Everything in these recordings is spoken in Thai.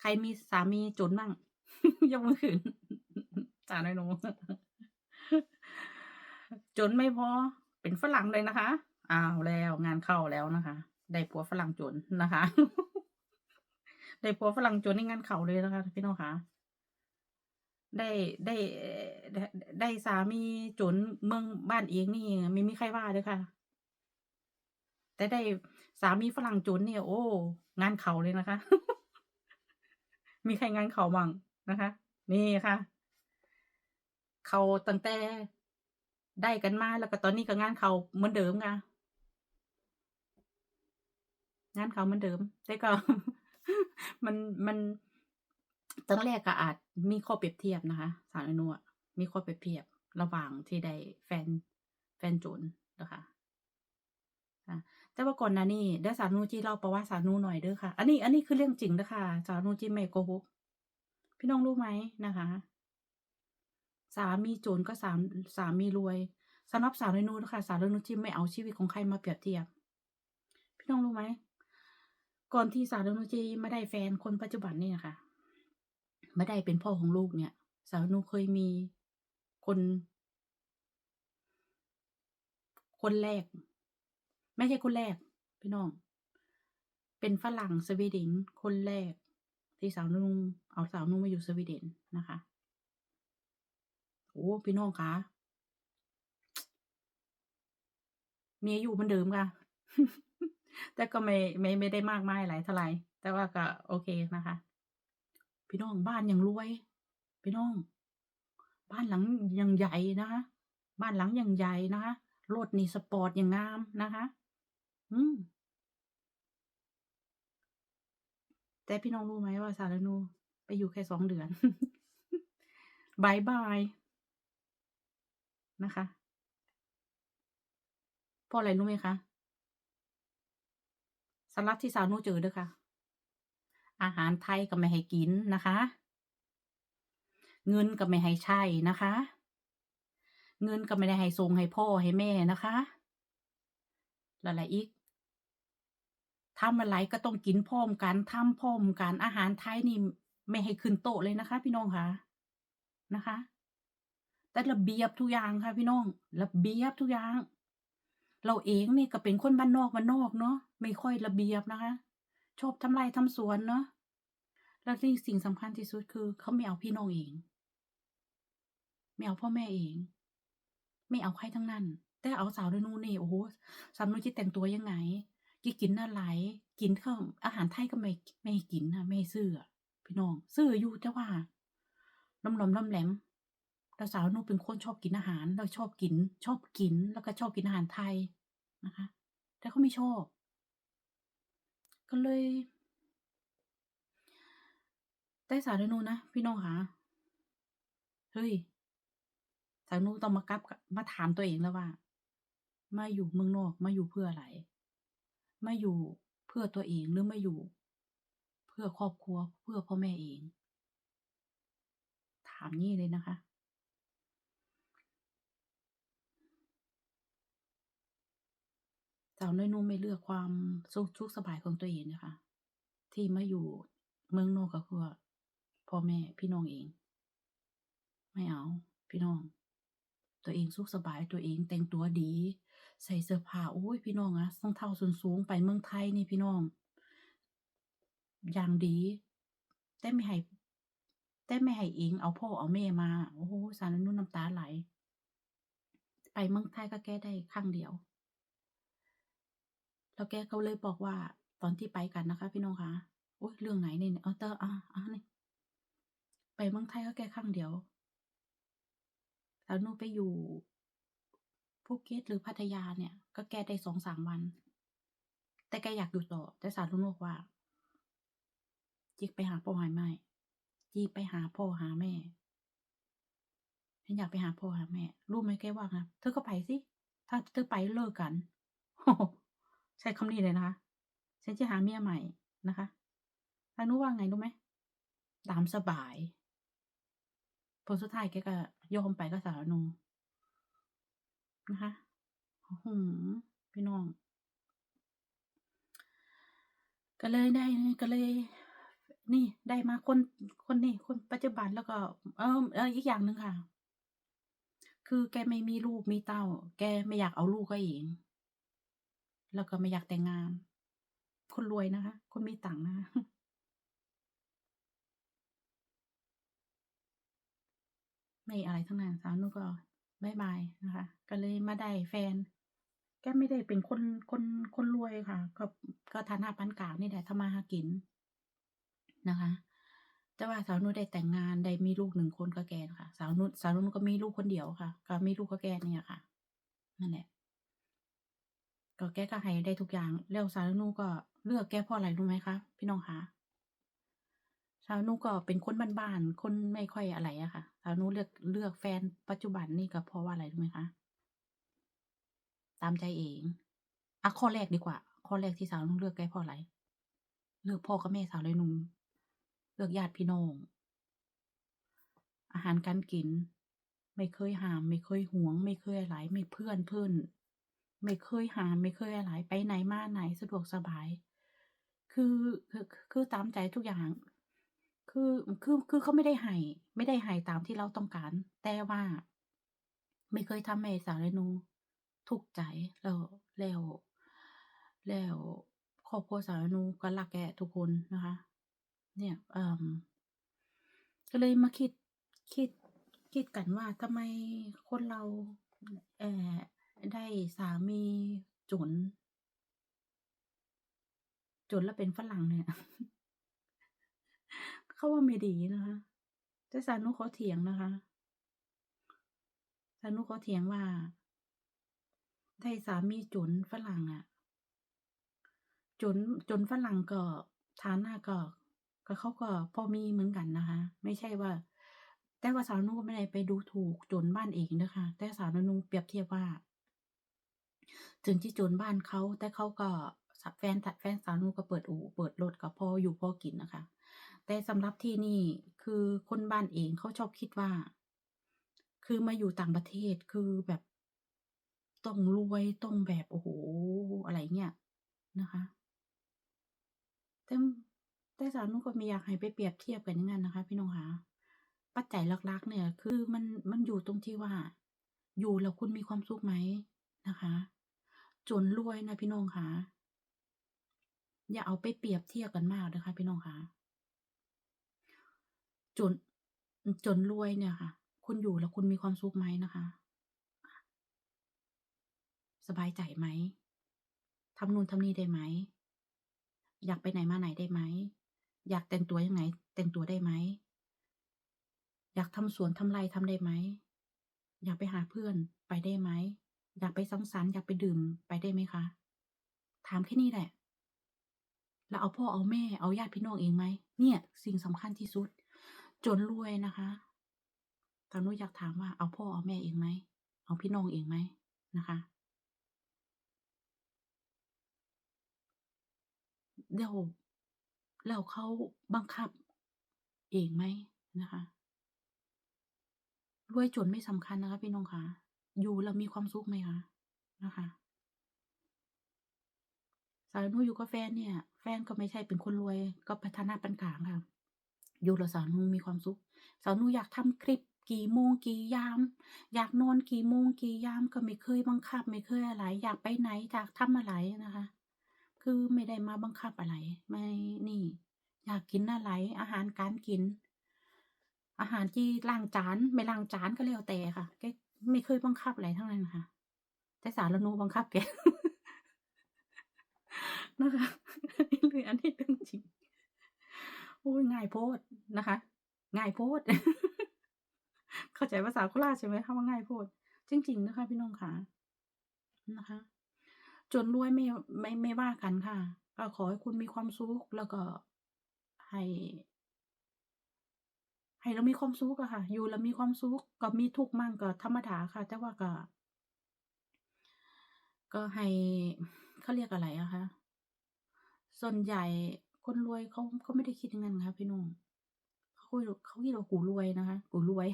ใครมีสามีจนมั่งยกมือขึ้นจ่านหนูจนไม่พอ เป็นฝรั่งเลยนะคะอ้าวแล้วงานเข้าแล้วนะคะ ได้ผัวฝรั่งจนนะคะ ได้ผัวฝรั่งจนในงานเข้าเลยนะคะพี่น้องคะได้ได้ได้ได้สามีจนเมืองบ้านเองนี่ไม่มีใครว่าเลยค่ะ แต่ได้สามีฝรั่งจนเนี่ยโอ้ งานเข่าเลยนะคะ มีใครงานเขาบ้างนะคะ นี่ค่ะ เขาตั้งแต่ได้กันมาแล้วก็ตอนนี้ก็งานเขาเหมือนเดิมค่ะงานเขาเหมือนเดิมแต่ก็ มันมันตอนแรกก็อาจมีข้อเปรียบเทียบนะคะ สาวอนุอะมีข้อเปรียบเทียบระหว่างที่ได้แฟนแฟนโจนนะคะอะ แต่ว่าก่อนหน้านี้เดี๋ยวสาวนูจีเล่าประวัติสาวนูหน่อยเด้อค่ะ อันนี้อันนี้คือเรื่องจริงนะคะสาวนูจีไม่โกหกพี่น้องรู้ไหมนะคะ สามีโจรก็สามสามีรวยสำหรับสาวนูนะคะสาวนูจีไม่เอาชีวิตของใครมาเปรียบเทียบ พี่น้องรู้ไหมก่อนที่สาวนูจีไม่ได้แฟนคนปัจจุบันนี่นะคะไม่ได้เป็นพ่อของลูกเนี่ยสาวนูเคยมีคน คนแรก ไม่ใช่คนแรกพี่น้อง เป็นฝรั่งสวีเดนคนแรก ที่สาวนุ่งเอาสาวนุ่งมาอยู่สวีเดนนะคะ โอ้พี่น้องคะเมียอายุเหมือนเดิมค่ะ แต่ก็ไม่ไม่ไม่ได้มากมายหลายเท่าไหร่แต่ว่าก็โอเคนะคะ พี่น้องบ้านยังรวย พี่น้อง บ้านหลังยังใหญ่นะคะ บ้านหลังยังใหญ่นะคะรถนี่สปอร์ตอย่างงามนะคะ อืม แต่พี่น้องรู้ไหมว่าสารนูไปอยู่แค่สองเดือน บายบาย นะคะเพราะอะไรรู้ไหมคะสำหรับที่สาวนูเจอเด้อค่ะ อาหารไทยก็ไม่ให้กินนะคะ เงินก็ไม่ให้ใช้นะคะ เงินก็ไม่ได้ให้ส่งให้พ่อให้แม่นะคะ แล้วอะไรอีก ทำอะไรก็ต้องกินพร้อมกันทำพร้อมกันอาหารไทยนี่ไม่ให้ขึ้นโต๊ะเลยนะคะ พี่น้องค่ะนะคะ แต่ระเบียบทุกอย่างค่ะ พี่น้องระเบียบทุกอย่าง เราเองนี่ก็เป็นคนบ้านนอกบ้านนอกเนาะไม่ค่อยระเบียบนะคะ ชอบทำไรทำสวนเนาะแล้วที่สิ่งสำคัญที่สุดคือเขาไม่เอาพี่น้องเอง ไม่เอาพ่อแม่เอง ไม่เอาใครทั้งนั้น แต่เอาสาวด้วยนู่นนี่โอ้โหสาวนุ่นจะแต่งตัวยังไง กี่กินอะไรกินข้าวอาหารไทยก็ไม่ไม่กินนะไม่ซื้ออะพี่น้องซื้ออยู่แต่ว่าน้ำหลอมน้ำแหลมแล้วสาวนุ่นเป็นคนชอบกินอาหารแล้วชอบกิน ชอบกินแล้วก็ชอบกินอาหารไทยนะคะ แต่เขาไม่ชอบ ก็เลยแต่สาวนู่นนะพี่น้องคะเฮ้ยสาวนุ่นต้องมากับมาถามตัวเองแล้วว่า มาอยู่เมืองนอกมาอยู่เพื่ออะไร ไมาอยู่เพื่อตัวเองหรือไมาอยู่ เพื่อครอบครัวเพื่อพ่อแม่เอง ถามนี่เลยนะคะสาวน้อยนุ่มไม่เลือกความสุขทุกสบายของตัวเองนะคะ ที่มาอยู่เมืองนอกก็คือพ่อแม่พี่น้องเอง ไม่เอา พี่น้อง ตัวเองสุขสบายตัวเองแต่งตัวดี ใส่เสื้อผ้าโอ้ยพี่น้องอะรองเท้าสูงไปเมืองไทยนี่พี่น้อง อย่างดี แต่ไม่ให้แต่ไม่ให้เองเอาพ่อเอาแม่มา โอ้โหสารนุ่นน้ำตาไหล ไปเมืองไทยก็แก้ได้ครั้งเดียว แล้วแกก็เลยบอกว่า ตอนที่ไปกันนะคะ พี่น้องคะโอ้ยเรื่องไหนเนี่ยเอาเตอร์อะอะนี่ไปเมืองไทยก็แก้ครั้งเดียวแล้วหนูไปอยู่ ภูเก็ตหรือพัทยาเนี่ย ก็แก้ได้สองสามวัน แต่แกอยากอยู่ต่อ แต่สาวลุงบอกว่า จิกไปหาพ่อหาแม่จีไปหาพ่อหาแม่ฉันอยากไปหาพ่อหาแม่รู้ไหมแกว่าไงเธอก็ไปสิ ถ้าเธอไปเลิกกันใช้คำนี้เลยนะคะฉันจะหาเมียใหม่นะคะทางนู้ว่าไงรู้ไหมตามสบายผลสุดท้ายแกก็ยอมไปกับสาวนู นะคะหืมพี่น้อง ก็เลยได้ก็เลย นี่ได้มาคนคนนี่คนปัจจุบันแล้วก็ เออเอออีกอย่างหนึ่งค่ะ คือแกไม่มีลูกมีเต้า แกไม่อยากเอาลูกเขาเองแล้วก็ไม่อยากแต่งงาน คนรวยนะคะ คนมีตังค์นะคะไม่อะไรทั้งนั้นสาวนุก็ บ๊ายบายนะคะ ก็เลยมาได้แฟน แกไม่ได้เป็นคนคนคนรวยค่ะ ก็ก็ฐานะปานกลางนี่แหละทำมาหากินนะคะ แต่ว่าสาวนุชได้แต่งงานได้มีลูก1คนกับแกค่ะ สาวนุชสาวนุชก็มีลูกคนเดียวค่ะ ก็มีลูกกับแกเนี่ยค่ะนั่นแหละก็แกก็ให้ได้ทุกอย่างแล้วสาวนุก็เลือกแกเพราะอะไรรู้ไหมคะพี่น้องคะ สาวนุก็เป็นคนบ้านๆ คนไม่ค่อยอะไรอะค่ะ สาวนุเลือกเลือกแฟนปัจจุบันนี่ก็เพราะว่าอะไรรู้ไหมคะ?ตามใจเองอะข้อแรกดีกว่า ข้อแรกที่สาวนุเลือกแกเพราะอะไร?เลือกพ่อกับแม่สาวเลยนูเลือกญาติพี่น้อง อาหารการกิน ไม่เคยหาม ไม่เคยหวง ไม่เคยอะไร ไม่เพื่อนเพิ่อนไม่เคยหาม ไม่เคยอะไร ไปไหนมาไหนสะดวกสบายคือคือคือตามใจทุกอย่าง คือคือคือเขาไม่ได้ให้ไม่ได้ให้ตามที่เราต้องการ แต่ว่า ไม่เคยทำให้สาวเรนูทุกข์ใจแล้วแล้วแล้วครอบครัวสาวเรนูก็รักแกทุกคนนะคะ เนี่ยเอ่อก็เลยมาคิดคิดคิดกันว่าทำไมคนเราเอ่อได้สามีจนจนแล้วเป็นฝรั่งเนี่ย เขาว่าไม่ดีนะคะแต่สาวนุเขอเถียงนะคะสาวนุเขอเถียงว่าได้สามีจุนฝรั่งอะจนจนฝรั่งก็ฐานะก็ก็เขาก็พอมีเหมือนกันนะคะ ไม่ใช่ว่า แต่ว่าสาวนุก็ไม่ได้ไปดูถูกจนบ้านเองเด้อค่ะแต่สาวนุเปรียบเทียบว่า ถึงจะจนบ้านเขาแต่เขาก็สแฟนแฟนสาวนุก็เปิดอู่เปิดรถก็พออยู่พอกินนะคะ แต่สำหรับที่นี่คือคนบ้านเองเขาชอบคิดว่า คือมาอยู่ต่างประเทศคือแบบต้องรวยต้องแบบโอ้โฮอะไรเงี้ยนะคะแต่แต่สาวนุก็ไม่อยากให้ไปเปรียบเทียบกันอย่างงั้นนะคะ พี่น้องขาปัจจัยหลักๆ เนี่ย คือมันมันอยู่ตรงที่ว่า อยู่แล้วคุณมีความสุขไหมนะคะ จนรวยนะพี่น้องขาอย่าเอาไปเปรียบเทียบกันมากเด้อค่ะพี่น้องขา จน จนรวยเนี่ยค่ะ คุณอยู่แล้วคุณมีความสุขไหมนะคะ?สบายใจไหม?ทำนู่นทำนี่ได้ไหม?อยากไปไหนมาไหนได้ไหม?อยากแต่งตัวยังไง แต่งตัวได้ไหม?อยากทำสวนทำไรทำได้ไหม?อยากไปหาเพื่อนไปได้ไหม?อยากไปสังสรรค์อยากไปดื่มไปได้ไหมคะ?ถามแค่นี้แหละ แล้วเอาพ่อเอาแม่เอาญาติพี่น้องเองไหม?เนี่ย สิ่งสำคัญที่สุด จนรวยนะคะสาวนุอยากถามว่าเอาพ่อเอาแม่เองไหม?เอาพี่น้องเองไหม?นะคะแล้วแล้วเขาบังคับเองไหม?นะคะรวยจนไม่สำคัญนะคะ พี่น้องขาอยู่แล้วมีความสุขไหมคะ?นะคะสาวนุอยู่กับแฟนเนี่ย แฟนก็ไม่ใช่เป็นคนรวยก็ปฐานะปานกลางค่ะ อยู่แล้วสาวนุมีความสุขสาวนุอยากทำคลิปกี่โมงกี่ยาม อยากนอนกี่โมงกี่ยามก็ไม่เคยบังคับ ไม่เคยอะไร อยากไปไหนอยากทำอะไรนะคะ คือไม่ได้มาบังคับอะไร ไม่นี่ อยากกินอะไร อาหารการกิน อาหารที่ล้างจานไม่ล้างจานก็แล้วแต่ค่ะแกไม่เคยบังคับอะไรทั้งนั้นค่ะ แต่สาวนุบังคับแกนะคะนนี้เลยอันนี้เรื่องจริง โอ๊ยง่ายโพดนะคะ ง่ายโพด เข้าใจภาษาโคราชใช่ไหมคะว่าง่ายโพด จริง ๆ นะคะ พี่น้องขานะคะ จนรวยไม่ไม่ไม่ว่ากันค่ะก็ขอให้คุณมีความสุขแล้วก็ให้ให้เรามีความสุขอะค่ะ อยู่แล้วมีความสุขก็มีทุกข์มั่งก็ธรรมดาค่ะ แต่ว่าก็ ก็ให้เขาเรียกอะไรอะคะ ส่วนใหญ่ คนรวยเขาเขาไม่ได้คิดอย่างงั้นค่ะพี่น้องเขาคุยเขาคิดว่ากูรวยนะคะกูรวย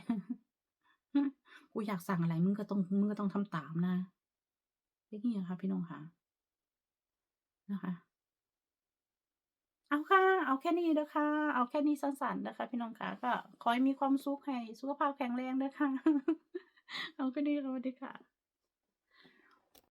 กูอยากสั่งอะไรมึงก็ต้องมึงก็ต้องทำตามนะอย่างงี้ค่ะพี่น้องขานะคะเอาค่ะ เอาแค่นี้เด้อค่ะ เอาแค่นี้สั้นๆเด้อค่ะพี่น้องค่ะ ก็ขอให้มีความสุขให้สุขภาพแข็งแรงเด้อค่ะ เอาแค่นี้สวัสดีค่ะ